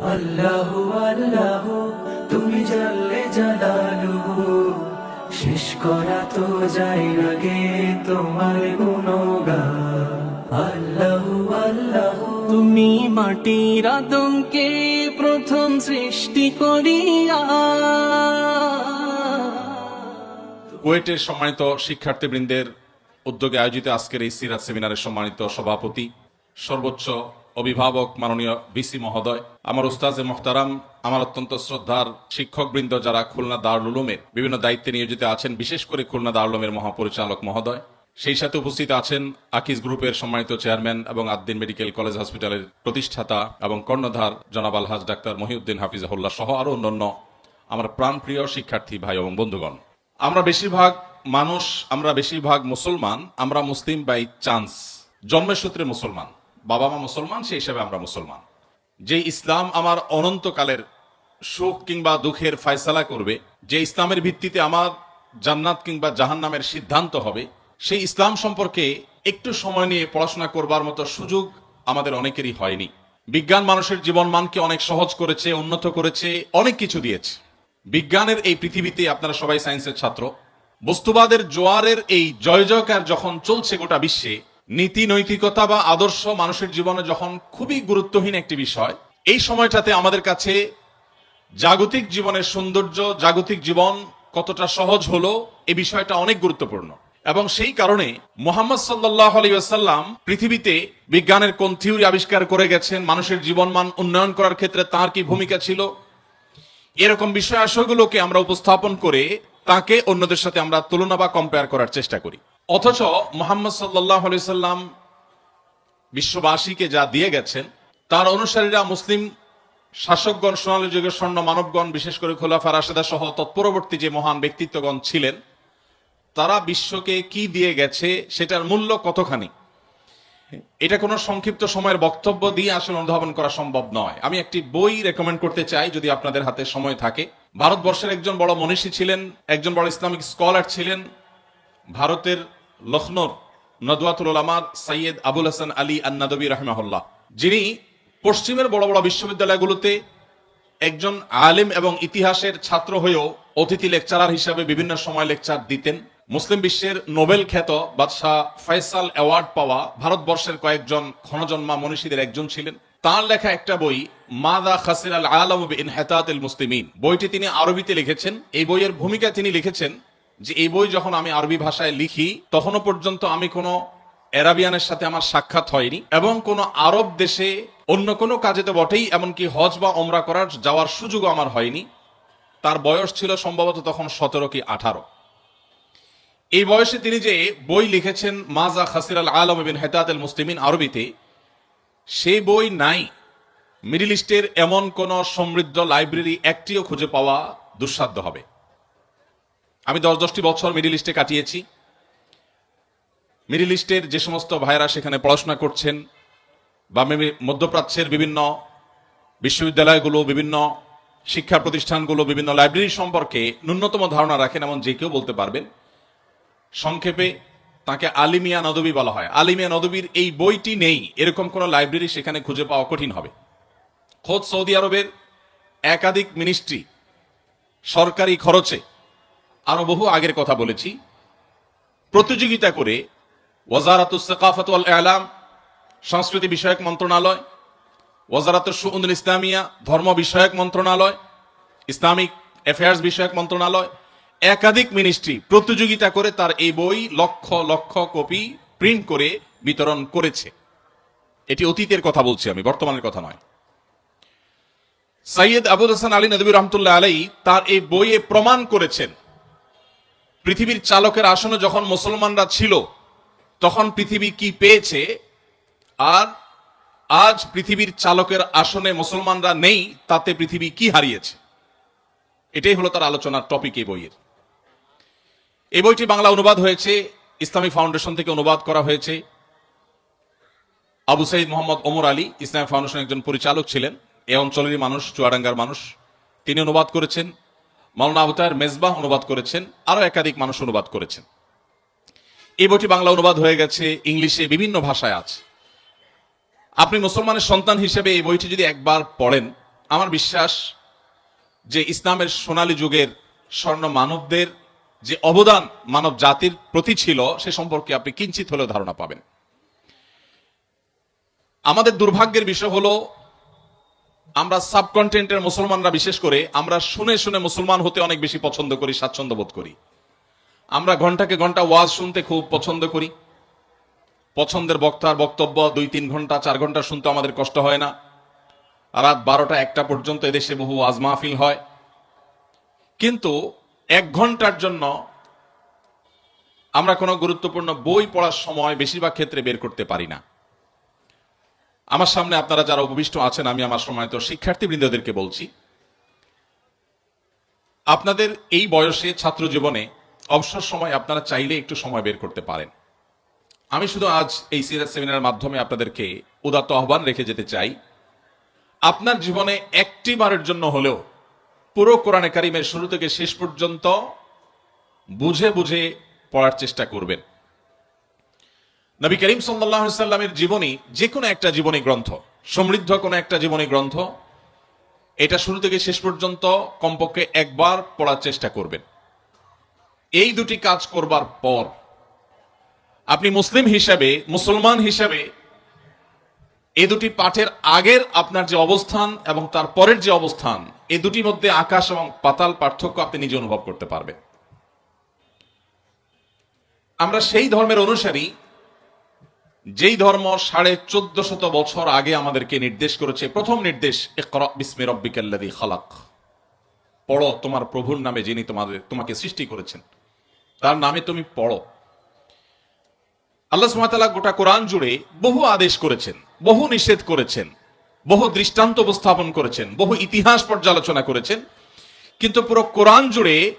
আল্লাহু আল্লাহু তুমি জানলে জালালু। শেষ করা তো না গে তোমার গুণগান। আল্লাহু আল্লাহু তুমি মাটির আদমকে প্রথম সৃষ্টি করিয়া। কুয়েটের সম্মানিত শিক্ষার্থীবৃন্দের উদ্যোগে আয়োজিত আজকের এই সিরাজ সেমিনারের সম্মানিত সভাপতি সর্বোচ্চ অভিভাবক মাননীয় ভিসি মহোদয়, আমার উস্তাজে মোহতারাম, আমার অত্যন্ত শ্রদ্ধার শিক্ষকবৃন্দ যারা খুলনা দারুল উলুমের বিভিন্ন দায়িত্বে নিয়োজিত আছেন, বিশেষ করে খুলনা দারুল উলুমের মহাপরিচালক মহোদয়। সেই সাথে উপস্থিত আছেন আকিজ গ্রুপের সম্মানিত চেয়ারম্যান এবং আদ্দিন মেডিকেল কলেজ হসপিটালের প্রতিষ্ঠাতা এবং কর্ণধার জনাব আলহাজ ডাক্তার মহিউদ্দিন হাফিজাহুল্লাহ সহ আরও অন্যান্য আমার প্রাণপ্রিয় শিক্ষার্থী ভাই এবং বন্ধুগণ। আমরা বেশিরভাগ মানুষ, আমরা বেশিরভাগ মুসলমান, আমরা মুসলিম বাই চান্স। জন্মের সূত্রে মুসলমান। বাবা মা মুসলমান, সেই হিসাবে আমরা মুসলমান। যে ইসলাম আমার অনন্তকালের সুখ কিংবা দুঃখের ফয়সালা করবে, যে ইসলামের ভিত্তিতে আমার জান্নাত কিংবা জাহান্নামের সিদ্ধান্ত হবে, সেই ইসলাম সম্পর্কে একটু সময় নিয়ে পড়াশোনা করবার মতো সুযোগ আমাদের অনেকেরই হয়নি। বিজ্ঞান মানুষের জীবন মানকে অনেক সহজ করেছে, উন্নত করেছে, অনেক কিছু দিয়েছে। বিজ্ঞানের এই পৃথিবীতে আপনারা সবাই সায়েন্সের ছাত্র। বস্তুবাদের জোয়ারের এই জয় জয়কার যখন চলছে গোটা বিশ্বে নীতি, নৈতিকতা বা আদর্শ মানুষের জীবনে যখন খুবই গুরুত্বহীন একটি বিষয়, এই সময়টাতে আমাদের কাছে জাগতিক জীবনের সৌন্দর্য, জাগতিক জীবন কতটা সহজ হলো, এ বিষয়টা অনেক গুরুত্বপূর্ণ। এবং সেই কারণে মোহাম্মদ সাল্লাহ আলী আসাল্লাম পৃথিবীতে বিজ্ঞানের কোন থিওরি আবিষ্কার করে গেছেন, মানুষের জীবনমান উন্নয়ন করার ক্ষেত্রে তার কি ভূমিকা ছিল, এরকম বিষয় আশয়গুলোকে আমরা উপস্থাপন করে তাকে অন্যদের সাথে আমরা তুলনা বা কম্পেয়ার করার চেষ্টা করি। অথচ মোহাম্মদ সাল্লাহ সাল্লাম বিশ্ববাসীকে যা দিয়ে গেছেন, তার অনুসারীরা মুসলিম শাসকগণ, সোনালী যুগের স্বর্ণ মানবগণ, বিশেষ করে খোলাফা রাশেদা সহ তৎপরবর্তী যে মহান ব্যক্তিত্বগণ ছিলেন, তারা বিশ্বকে কি দিয়ে গেছে, সেটার মূল্য কতখানি? এটা কোনো সংক্ষিপ্ত সময়ের বক্তব্য দিয়ে আসলে অনুধাবন করা সম্ভব নয়। আমি একটি বই রেকমেন্ড করতে চাই, যদি আপনাদের হাতে সময় থাকে। ভারতবর্ষের একজন বড় মনীষী ছিলেন, একজন বড় ইসলামিক স্কলার ছিলেন, ভারতের লখনৌর নদওয়াতুল ওলামার সৈয়দ আবুল হাসান আলী আন্নাদবী রহমাহুল্লাহ। যিনি পশ্চিমের বড় বড় বিশ্ববিদ্যালয়গুলোতে একজন আলেম এবং ইতিহাসের ছাত্র হয়েও অতিথি লেকচারার হিসাবে বিভিন্ন সময় লেকচার দিতেন। মুসলিম বিশ্বের নোবেল খ্যাত বাদশাহ ফয়সাল অ্যাওয়ার্ড পাওয়া ভারতবর্ষের কয়েকজন ক্ষণজন্মা মনীষীদের একজন ছিলেন। তার লেখা একটা বই মাদা খাসির আল আলম ইনহেতাতুল মুসলিমিন। বইটি তিনি আরবিতে লিখেছেন। এই বইয়ের ভূমিকা তিনি লিখেছেন যে এই বই যখন আমি আরবি ভাষায় লিখি, তখনও পর্যন্ত আমি কোনো অ্যারাবিয়ানের সাথে আমার সাক্ষাৎ হয়নি এবং কোনো আরব দেশে অন্য কোনো কাজে তো বটেই, এমনকি হজ বা ওমরা করার যাওয়ার সুযোগও আমার হয়নি। তার বয়স ছিল সম্ভবত তখন সতেরো কি আঠারো। এই বয়সে তিনি যে বই লিখেছেন, মাজা খাসির আল আলম বিন হেতাত মুসলিমিন আরবিতে সেই বই নাই। মিডিল ইস্টের এমন কোন সমৃদ্ধ লাইব্রেরি একটিও খুঁজে পাওয়া দুঃসাধ্য হবে। আমি দশ দশটি বছর মিডিল ইস্টে কাটিয়েছি। মিডিল ইস্টের যে সমস্ত ভাইরা সেখানে পড়াশোনা করছেন বা মধ্যপ্রাচ্যের বিভিন্ন বিশ্ববিদ্যালয়গুলো, বিভিন্ন শিক্ষা প্রতিষ্ঠানগুলো, বিভিন্ন লাইব্রেরি সম্পর্কে ন্যূনতম ধারণা রাখেন এমন যে কেউ বলতে পারবেন। সংক্ষেপে তাকে আলিমিয়া নদবী বলা হয়। আলিমিয়া নদবীর এই বইটি নেই। এরকম কোন লাইব্রেরি সেখানে খুঁজে পাওয়া কঠিন হবে। খোদ সৌদি আরবের একাধিক মিনিস্ট্রি সরকারি খরচে আরও বহু আগের কথা বলেছি। প্রতিযোগিতা করে ওয়াজারাত সেকাফত আলাম সংস্কৃতি বিষয়ক মন্ত্রণালয় ওয়াজারাত সুউদুল ইসলামিয়া, ধর্ম বিষয়ক মন্ত্রণালয়, ইসলামিক অ্যাফেয়ার্স বিষয়ক মন্ত্রণালয়, একাধিক মিনিস্ট্রি প্রতিযোগিতা করে তার এই বই লক্ষ লক্ষ কপি প্রিন্ট করে বিতরণ করেছে। এটি অতীতের কথা বলছি আমি, বর্তমানের কথা নয়। সৈয়দ আবুল হাসান আলী নদী রহমতুল্লাহ আলাই তার এই বইয়ে প্রমাণ করেছেন পৃথিবীর চালকের আসনে যখন মুসলমানরা ছিল, তখন পৃথিবী কি পেয়েছে? আর আজ পৃথিবীর চালকের আসনে মুসলমানরা নেই, তাতে পৃথিবী কি হারিয়েছে? এটাই হলো তার আলোচনার টপিক এই বইয়ের। এই বইটি বাংলা অনুবাদ হয়েছে, ইসলামী ফাউন্ডেশন থেকে অনুবাদ করা হয়েছে। আবু সাইদ মোহাম্মদ ওমর আলী ইসলামী ফাউন্ডেশন একজন পরিচালক ছিলেন এই অঞ্চলেরই মানুষ, চুয়াডাঙ্গার মানুষ। তিনি অনুবাদ করেছেন মাওলানা আবতার মেজবাহ অনুবাদ করেছেন, আরও একাধিক মানুষ অনুবাদ করেছেন। এই বইটি বাংলা অনুবাদ হয়ে গেছে, ইংলিশে বিভিন্ন ভাষায় আছে। আপনি মুসলমানের সন্তান হিসেবে এই বইটি যদি একবার পড়েন, আমার বিশ্বাস যে ইসলামের সোনালী যুগের স্বর্ণ মানবদের যে অবদান মানব জাতির প্রতি ছিল, সে সম্পর্কে আপনি কিঞ্চিত হলেও ধারণা পাবেন। আমাদের দুর্ভাগ্যের বিষয় হলো আমরা সাবকন্টেন্টের মুসলমানরা, বিশেষ করে আমরা শুনে শুনে মুসলমান হতে অনেক বেশি পছন্দ করি, স্বাচ্ছন্দ্য বোধ করি। আমরা ঘন্টাকে ঘণ্টা ওয়াজ শুনতে খুব পছন্দ করি। পছন্দের বক্তার বক্তব্য দুই তিন ঘণ্টা, চার ঘণ্টা শুনতে আমাদের কষ্ট হয় না। রাত বারোটা একটা পর্যন্ত এদেশে বহু ওয়াজ মাহফিল হয়। কিন্তু এক ঘণ্টার জন্য আমরা কোনো গুরুত্বপূর্ণ বই পড়ার সময় বেশিরভাগ ক্ষেত্রে বের করতে পারি না। আমার সামনে আপনারা যারা উপবিষ্ট আছেন, আমি আমার সময়ত শিক্ষার্থীবৃন্দদেরকে বলছি, আপনাদের এই বয়সে ছাত্র জীবনে অবসর সময় আপনারা চাইলে একটু সময় বের করতে পারেন। আমি শুধু আজ এই সিরিয়াস সেমিনারের মাধ্যমে আপনাদেরকে উদাত্ত আহ্বান রেখে যেতে চাই, আপনার জীবনে একটি বারের জন্য হলেও পুরো কোরআনে কারিমের শুরু থেকে শেষ পর্যন্ত বুঝে বুঝে পড়ার চেষ্টা করবেন। নবী করিম সাল্লাহ সাল্লামের জীবনী যে কোনো একটা জীবনী গ্রন্থ, সমৃদ্ধ কোনো একটা জীবনী গ্রন্থ, এটা শুরু থেকে শেষ পর্যন্ত কমপক্ষে একবার পড়ার চেষ্টা করবেন। এই দুটি কাজ করবার পর আপনি মুসলিম হিসাবে, মুসলমান হিসাবে এই দুটি পাঠের আগের আপনার যে অবস্থান এবং তার পরের যে অবস্থান এই দুটির মধ্যে আকাশ এবং পাতাল পার্থক্য আপনি নিজে অনুভব করতে পারবেন। আমরা সেই ধর্মের অনুসারী যেই ধর্ম সাড়ে চোদ্দ শত বছর আগে আমাদেরকে নির্দেশ করেছে, প্রথম নির্দেশ খালাক। পড়ো তোমার প্রভুর নামে যিনি তোমাদের, তোমাকে সৃষ্টি করেছেন। তার নামে তুমি পড়ো। আল্লাহ সুবহানাহু গোটা কোরআন জুড়ে বহু আদেশ করেছেন, বহু নিষেধ করেছেন, বহু দৃষ্টান্ত উপস্থাপন করেছেন, বহু ইতিহাস পর্যালোচনা করেছেন। কিন্তু পুরো কোরআন জুড়ে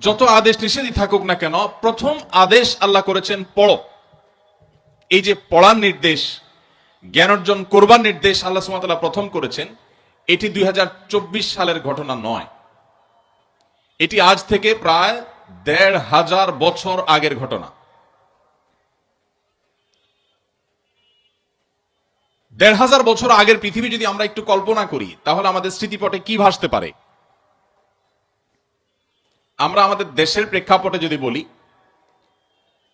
যত আদেশ নিষেধই থাকুক না কেন, প্রথম আদেশ আল্লাহ করেছেন, পড়ো। এই যে পড়ার নির্দেশ, জ্ঞান অর্জন করবার নির্দেশ আল্লাহ সুমাতাল্লাহ প্রথম করেছেন, এটি দুই হাজার চব্বিশ সালের ঘটনা নয়। এটি আজ থেকে প্রায় দেড় হাজার বছর আগের ঘটনা। দেড় হাজার বছর আগের পৃথিবী যদি আমরা একটু কল্পনা করি, তাহলে আমাদের স্মৃতিপটে কি ভাসতে পারে? আমরা আমাদের দেশের প্রেক্ষাপটে যদি বলি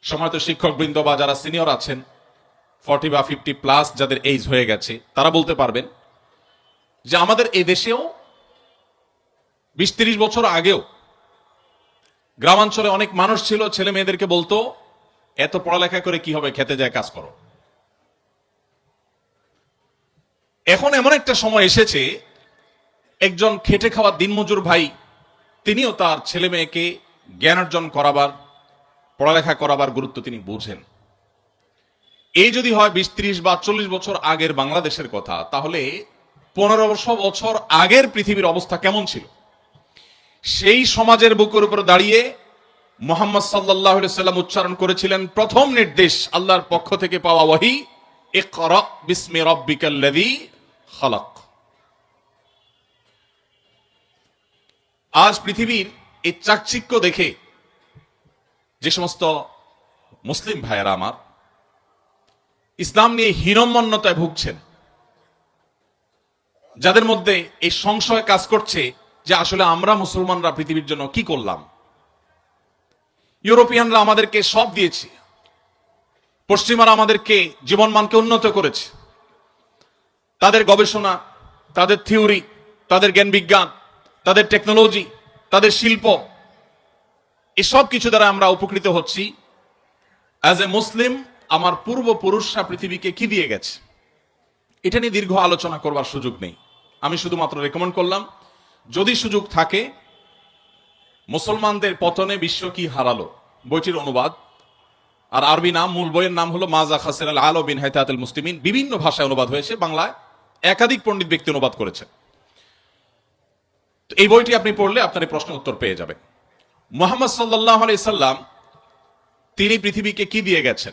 সময়ত শিক্ষকবৃন্দ বা যারা সিনিয়র আছেন, ফর্টি বা ফিফটি প্লাস যাদের এইজ হয়ে গেছে, তারা বলতে পারবেন যে আমাদের এই দেশেও বিশ তিরিশ বছর আগেও গ্রামাঞ্চলে অনেক মানুষ ছিল, ছেলে মেয়েদেরকে বলতো, এত পড়ালেখা করে কি হবে? খেতে যায়, কাজ করো। এখন এমন একটা সময় এসেছে, একজন খেটে খাওয়া দিনমজুর ভাই, তিনিও তার ছেলে মেয়েকে জ্ঞান অর্জন করাবার পড়ালেখা করাবার গুরুত্ব তিনি বুঝেন। এই যদি হয় বিশ, ত্রিশ বা চল্লিশ বছর আগের বাংলাদেশের কথা, তাহলে পনেরোশো বছর আগের পৃথিবীর অবস্থা কেমন ছিল? সেই সমাজের বুকের উপর দাঁড়িয়ে মোহাম্মদ সাল্লাহ সাল্লাম উচ্চারণ করেছিলেন, প্রথম নির্দেশ আল্লাহর পক্ষ থেকে পাওয়া ওয়াহি বিস্মি রব্বিকাল্লাযী খালাক। আজ পৃথিবীর এই চাকচিক্য দেখে যে সমস্ত মুসলিম ভাইয়েরা আমার, ইসলাম নিয়ে হীনম্মন্যতায় ভুগছেন, যাদের মধ্যে এই সংশয় কাজ করছে যে আসলে আমরা মুসলমানরা পৃথিবীর জন্য কি করলাম। ইউরোপিয়ানরা আমাদেরকে সব দিয়েছে, পশ্চিমারা আমাদেরকে জীবনমানকে উন্নত করেছে। তাদের গবেষণা, তাদের থিওরি, তাদের জ্ঞান বিজ্ঞান, তাদের টেকনোলজি, তাদের শিল্প এসব কিছু দ্বারা আমরা উপকৃত হচ্ছি। অ্যাজ এ মুসলিম আমার পূর্বপুরুষরা পৃথিবীকে কি দিয়ে গেছে? এটা নিয়ে দীর্ঘ আলোচনা করবার সুযোগ নেই। আমি শুধুমাত্র রেকমেন্ড করলাম, যদি সুযোগ থাকে, মুসলমানদের পতনে বিশ্ব কি হারালো? বইটির অনুবাদ। আর আরবি নাম, মূল বইয়ের নাম হলো মাজা খাসির আল আলো বিন হাইতাতুল মুসলিমিন। বিভিন্ন ভাষায় অনুবাদ হয়েছে, বাংলায় একাধিক পণ্ডিত ব্যক্তি অনুবাদ করেছে এই বইটি আপনি পড়লে আপনার এই প্রশ্ন উত্তর পেয়ে যাবেন। মোহাম্মদ সাল্লাহ আলি সাল্লাম তিনি পৃথিবীকে কি দিয়ে গেছেন?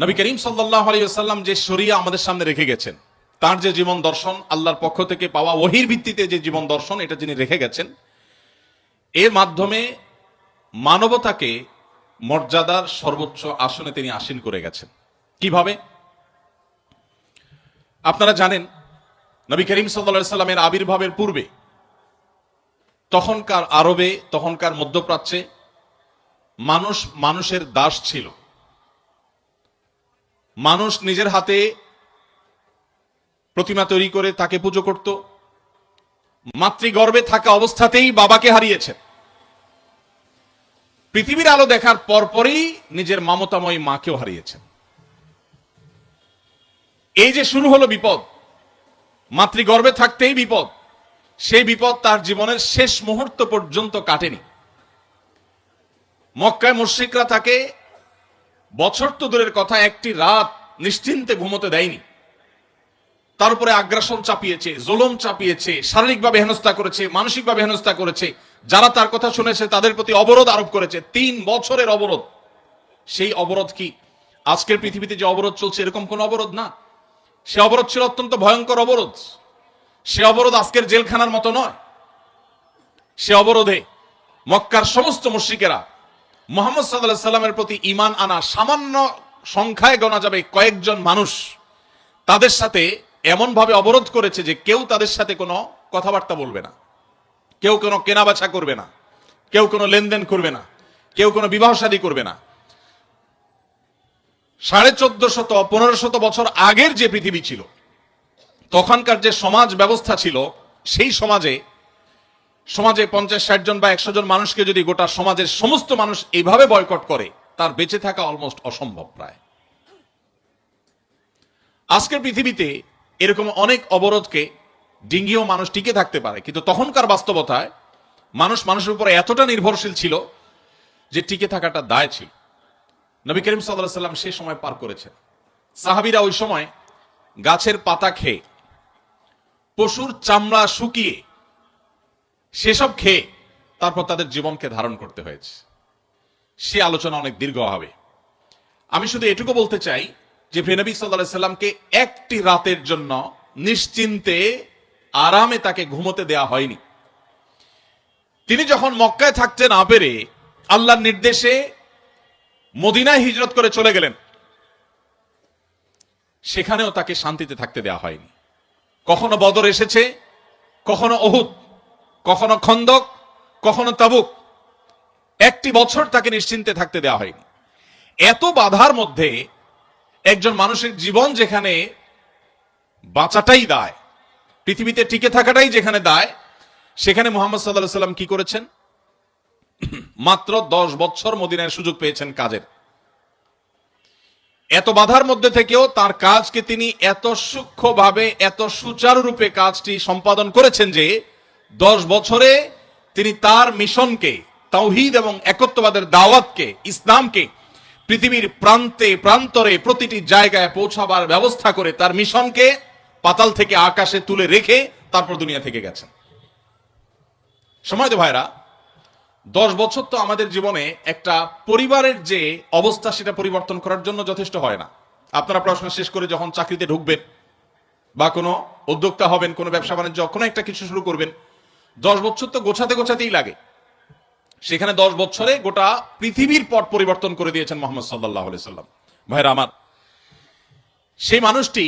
নবী করিম সাল্লাহ আলী সাল্লাম যে শরিয়া আমাদের সামনে রেখে গেছেন, তার যে জীবন দর্শন, আল্লাহর পক্ষ থেকে পাওয়া ওহির ভিত্তিতে যে জীবন দর্শন, এটা যিনি রেখে গেছেন, এর মাধ্যমে মানবতাকে মর্যাদার সর্বোচ্চ আসনে তিনি আসীন করে গেছেন। কীভাবে? আপনারা জানেন নবী করিম সাল্লা সাল্লামের আবির্ভাবের পূর্বে, তখনকার আরবে, তখনকার মধ্যপ্রাচ্যে মানুষ মানুষের দাস ছিল। মানুষ নিজের হাতে প্রতিমা তৈরি করে তাকে পুজো করত। মাতৃগর্ভে থাকা অবস্থাতেই বাবাকে হারিয়েছে পৃথিবীর আলো দেখার পরপরই নিজের মমতাময়ী মাকেও হারিয়েছেন। এই যে শুরু হলো বিপদ মাতৃগর্ভে থাকতেই বিপদ। সেই বিপদ তার জীবনের শেষ মুহূর্ত পর্যন্ত কাটেনি। মক্কায় মুশ্রিকরা তাকে বছর তো দূরের কথা, একটি রাত নিশ্চিন্তে ঘুমোতে দেয়নি। তার উপরে আগ্রাসন চাপিয়েছে, জোলম চাপিয়েছে, শারীরিকভাবে হেনস্থা করেছে, মানসিকভাবে হেনস্থা করেছে। যারা তার কথা শুনেছে, তাদের প্রতি অবরোধ আরোপ করেছে। তিন বছরের অবরোধ। সেই অবরোধ কি? আজকের পৃথিবীতে যে অবরোধ চলছে, এরকম কোন অবরোধ না? সে অবরোধ ছিল অত্যন্ত ভয়ঙ্কর অবরোধ। সে অবরোধ আজকের জেলখানার মতো নয়। সে অবরোধে মক্কার সমস্ত মুশ্রিকেরা মোহাম্মদ সাল্লাহ সাল্লামের প্রতি ইমান আনা সামান্য সংখ্যায় গণা যাবে কয়েকজন মানুষ। তাদের সাথে এমন ভাবে অবরোধ করেছে যে কেউ তাদের সাথে কোনো কথাবার্তা বলবে না। কেউ কোনো কেনাবেচা করবে না। কেউ কোনো লেনদেন করবে না। কেউ কোনো বিবাহ শাদী করবে না। সাড়ে চোদ্দ শত, পনেরো শত বছর আগের যে পৃথিবী ছিল, তখনকার যে সমাজ ব্যবস্থা ছিল, সেই সমাজে সমাজে পঞ্চাশ, ষাট জন বা একশো জন মানুষকে যদি গোটা সমাজের সমস্ত মানুষ এইভাবে বয়কট করে, তার বেঁচে থাকা অলমোস্ট অসম্ভব প্রায়। আজকের পৃথিবীতে এরকম অনেক অবরোধকে ডিঙ্গিও মানুষ টিকে থাকতে পারে, কিন্তু তখনকার বাস্তবতায় মানুষ মানুষের উপর এতটা নির্ভরশীল ছিল যে টিকে থাকাটা দায় ছিল। নবী করিম সাল্লাহ সাল্লাম সে সময় পার করেছেন। সাহাবিরা ওই সময় গাছের পাতা খেয়ে, পশুর চামড়া শুকিয়ে সেসব খেয়ে তারপর তাদের জীবনকে ধারণ করতে হয়েছে। সে আলোচনা অনেক দীর্ঘ হবে। আমি শুধু এটুকু বলতে চাই যে ভেনবী সাল্লাহ সাল্লামকে একটি রাতের জন্য নিশ্চিন্তে আরামে তাকে ঘুমোতে দেয়া হয়নি। তিনি যখন মক্কায় থাকতে না পেরে আল্লাহর নির্দেশে মদিনায় হিজরত করে চলে গেলেন। সেখানেও তাকে শান্তিতে থাকতে দেয়া হয়নি। কখনো বদর এসেছে, কখনো অহুদ কখনো খন্দক, কখনো তাবুক। একটি বছর তাকে নিশ্চিন্তে থাকতে দেওয়া হয়নি। এত বাধার মধ্যে একজন মানুষের জীবন যেখানে বাঁচাটাই দায়, পৃথিবীতে টিকে থাকাটাই যেখানে দায়, সেখানে মোহাম্মদ সাল্লাহ সাল্লাম কি করেছেন? মাত্র দশ বছর মদিনায় সুযোগ পেয়েছেন কাজের। এত বাধার মধ্যে থেকেও তার কাজকে তিনি এত সূক্ষ্মভাবে, এত সুচারুরূপে কাজটি সম্পাদন করেছেন যে দশ বছরে তিনি তার মিশনকে, তাওহিদ এবং একত্ববাদের দাওয়াতকে, ইসলামকে পৃথিবীর প্রান্তে, প্রান্তরে প্রতিটি জায়গায় পৌঁছাবার ব্যবস্থা করে তার মিশনকে পাতাল থেকে আকাশে তুলে রেখে তারপর দুনিয়া থেকে গেছেন। সময় তো ভাইরা দশ বছর তো আমাদের জীবনে একটা পরিবারের যে অবস্থা সেটা পরিবর্তন করার জন্য যথেষ্ট হয় না। আপনারা পড়াশোনা শেষ করে যখন চাকরিতে ঢুকবেন বা কোনো উদ্যোক্তা হবেন, কোনো ব্যবসা বাণিজ্য, কোনো একটা কিছু শুরু করবেন, দশ বছর তো গোছাতে গোছাতেই লাগে। সেখানে দশ বছরে গোটা পৃথিবীর পট পরিবর্তন করে দিয়েছেন মোহাম্মদ সাল্লাহ সাল্লাম। ভাইরা আমার, সেই মানুষটি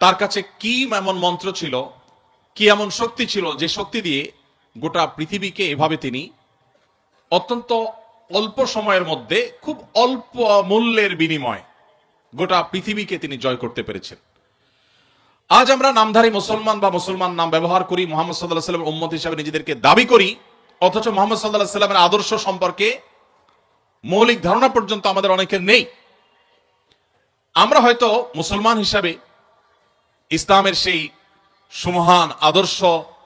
তার কাছে কি এমন মন্ত্র ছিল, কি এমন শক্তি ছিল যে শক্তি দিয়ে গোটা পৃথিবীকে এভাবে তিনি অত্যন্ত অল্প সময়ের মধ্যে, খুব অল্প মূল্যের বিনিময় গোটা পৃথিবীকে তিনি জয় করতে পেরেছেন। আজ আমরা নামধারী মুসলমান বা মুসলমান নাম ব্যবহার করি, মোহাম্মদ সাল্লাহ সাল্লামের উম্মত হিসাবে নিজেদেরকে দাবি করি, অথচ মোহাম্মদ সাল্লাহ সাল্লামের আদর্শ সম্পর্কে মৌলিক ধারণা পর্যন্ত আমাদের অনেকের নেই। আমরা হয়তো মুসলমান হিসাবে ইসলামের সেই সুমহান আদর্শ,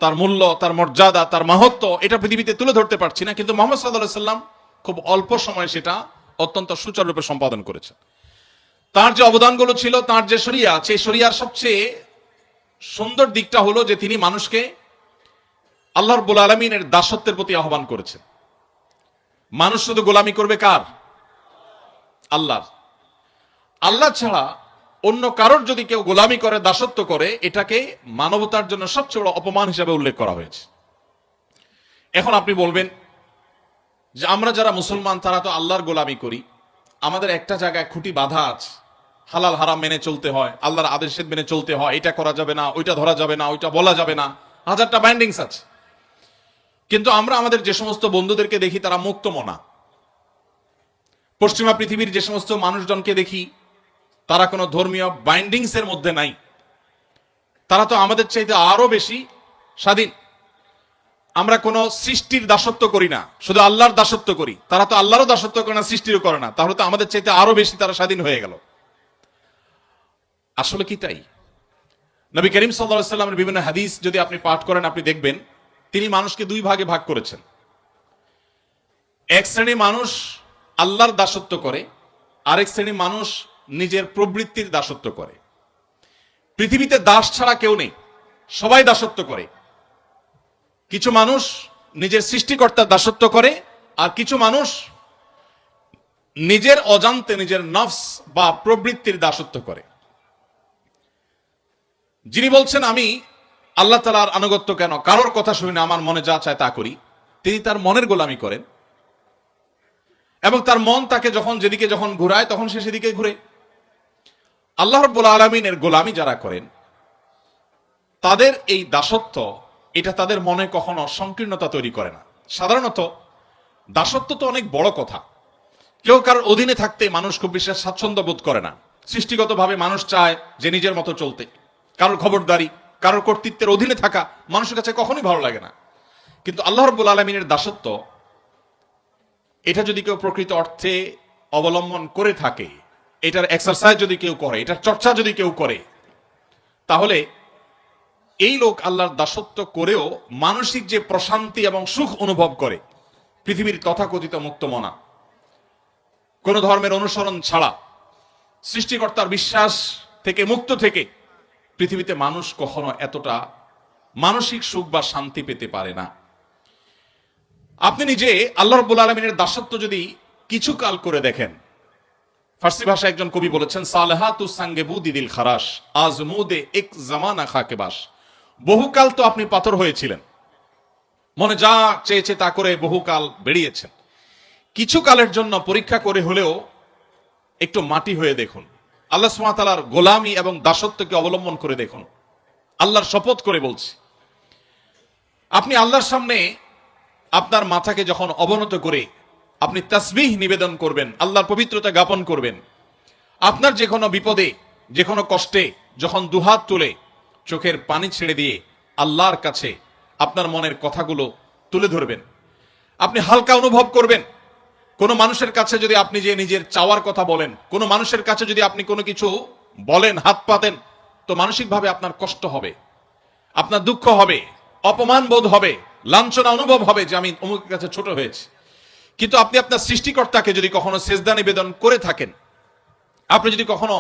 তার মূল্য, তার মর্যাদা, তার মাহত্ব এটা পৃথিবীতে তুলে ধরতে পারছি না, কিন্তু মোহাম্মদ সাল্লাহ সাল্লাম খুব অল্প সময়ে সেটা অত্যন্ত সুচারুরূপে সম্পাদন করেছেন। তার যে অবদানগুলো ছিল, তার যে শরিয়া, সেই শরিয়ার সবচেয়ে সুন্দর দিকটা হলো যে তিনি মানুষকে আল্লাহ রব্বুল আলমিনের দাসত্বের প্রতি আহ্বান করেছেন। মানুষ শুধু গোলামি করবে কার? আল্লাহর। আল্লাহ ছাড়া অন্য কারোর যদি কেউ গোলামি করে, দাসত্ব করে, এটাকে মানবতার জন্য সবচেয়ে বড় অপমান হিসাবে উল্লেখ করা হয়েছে। এখন আপনি বলবেন যে আমরা যারা মুসলমান, তারা তো আল্লাহর গোলামি করি। আমাদের একটা জায়গায় খুঁটি বাধা আছে। হালাল, হারাম মেনে চলতে হয়, আল্লাহর আদেশের মেনে চলতে হয়, এটা করা যাবে না, ওইটা ধরা যাবে না, ওইটা বলা যাবে না। হাজারটা বাইন্ডিংস আছে। কিন্তু আমরা আমাদের যে সমস্ত বন্ধুদেরকে দেখি, তারা মুক্ত মনা। পশ্চিমা পৃথিবীর যে সমস্ত মানুষজনকে দেখি তারা কোনো ধর্মীয় বাইন্ডিংস এর মধ্যে নাই। তারা তো আমাদের চাইতে আরও বেশি স্বাধীন। আমরা কোনো সৃষ্টির দাসত্ব করি না, শুধু আল্লাহর দাসত্ব করি। তারা তো আল্লাহরও দাসত্ব করে না, সৃষ্টিরও করে না। তাহলে তো আমাদের চাইতে আরও বেশি তারা স্বাধীন হয়ে গেল। আসলে কি তাই? নবী করিম সাল্লাহ সাল্লামের বিভিন্ন হাদিস যদি আপনি পাঠ করেন, আপনি দেখবেন তিনি মানুষকে দুই ভাগে ভাগ করেছেন। এক শ্রেণি মানুষ আল্লাহর দাসত্ব করে, আরেক শ্রেণি মানুষ নিজের প্রবৃত্তির দাসত্ব করে। পৃথিবীতে দাস ছাড়া কেউ নেই, সবাই দাসত্ব করে। কিছু মানুষ নিজের সৃষ্টিকর্তার দাসত্ব করে আর কিছু মানুষ নিজের অজান্তে নিজের নফস বা প্রবৃত্তির দাসত্ব করে। যিনি বলছেন, আমি আল্লাহ তালার আনুগত্য কেন? কারোর কথা শুনি না, আমার মনে যা চায় তা করি। তিনি তার মনের গোলামি করেন এবং তার মন তাকে যখন যেদিকে যখন ঘুরায়, তখন সে সেদিকে ঘুরে। আল্লাহ রব্বুল আলমিনের গোলামি যারা করেন, তাদের এই দাসত্ব, এটা তাদের মনে কখনো সংকীর্ণতা তৈরি করে না। সাধারণত, দাসত্ব তো অনেক বড় কথা। কেউ কারোর অধীনে থাকতে মানুষ খুব বিশেষ স্বাচ্ছন্দ্য বোধ করে না। সৃষ্টিগতভাবে মানুষ চায় যে নিজের মতো চলতে। কারোর খবরদারি, কারোর কর্তৃত্বের অধীনে থাকা মানুষের কাছে কখনোই ভালো লাগে না। কিন্তু আল্লাহ রব্বুল আলমিনের দাসত্ব, এটা যদি কেউ প্রকৃত অর্থে অবলম্বন করে থাকে এটার এক্সারসাইজ যদি কেউ করে, এটার চর্চা যদি কেউ করে, তাহলে এই লোক আল্লাহর দাসত্ব করেও মানসিক যে প্রশান্তি এবং সুখ অনুভব করে, পৃথিবীর তথাকথিত মুক্ত মনা। কোন ধর্মের অনুসরণ ছাড়া, সৃষ্টিকর্তার বিশ্বাস থেকে মুক্ত থেকে পৃথিবীতে মানুষ কখনো এতটা মানসিক সুখ বা শান্তি পেতে পারে না। আপনি নিজে আল্লাহ রব্বুল আলমিনের দাসত্ব যদি কিছু কাল করে দেখেন ফার্সি ভাষায় একজন কবি বলেছেন, সালেহাতু সাঙ্গে বুদিদিল খারাস আজ মুদে এক জামানা খাকে বাস। বহুকাল তো আপনি পাথর হয়েছিলেন। মনে যা চেয়েছে তা করে বহুকাল বেরিয়েছেন কিছু কালের জন্য পরীক্ষা করে হলেও একটু মাটি হয়ে দেখুন। আল্লাহ সুমাতালার গোলামি এবং দাসত্বকে অবলম্বন করে দেখুন। আল্লাহর শপথ করে বলছি, আপনি আল্লাহর সামনে আপনার মাথাকে যখন অবনত করে আপনি তাসবিহ নিবেদন করবেন, আল্লাহর পবিত্রতা জ্ঞাপন করবেন। আপনার যে কোনো বিপদে, যে কোনো কষ্টে, যখন দুহাত তুলে চোখের পানি ছেড়ে দিয়ে আল্লাহর কাছে আপনার মনের কথাগুলো তুলে ধরবেন। আপনি হালকা অনুভব করবেন। কোনো মানুষের কাছে যদি আপনি যে নিজের চাওয়ার কথা বলেন, কোনো মানুষের কাছে যদি আপনি কোনো কিছু বলেন, হাত পাতেন, তো মানসিকভাবে আপনার কষ্ট হবে, আপনার দুঃখ হবে অপমান বোধ হবে, লাঞ্ছনা অনুভব হবে যে আমি অমুকের কাছে ছোট হয়েছি। কিন্তু আপনি আপনার সৃষ্টিকর্তাকে যদি কখনো শেষদা নিবেদন করে থাকেন আপনি যদি কখনো